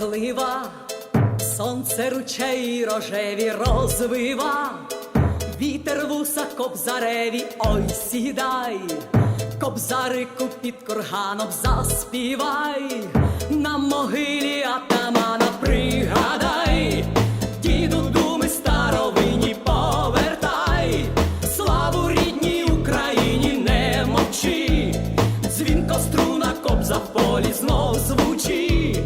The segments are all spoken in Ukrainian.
розлива, сонце ручей рожеві розвива, вітер вуса кобзареві, ой сідай, кобзарику під курганом заспівай, на могилі атамана пригадай, діду думи старовині повертай, славу рідній Україні не мовчи, дзвінко струна кобза в полі знов звучи,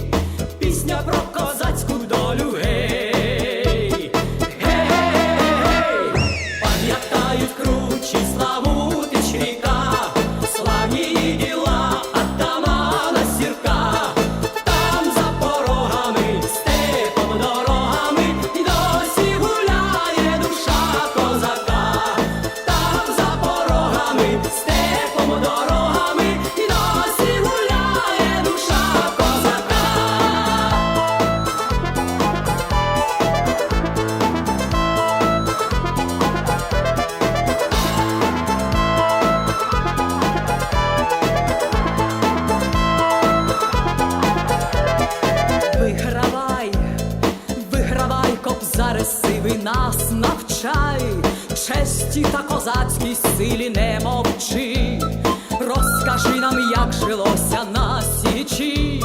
честі та козацькій силі не мовчи, розкажи нам, як жилося на січі,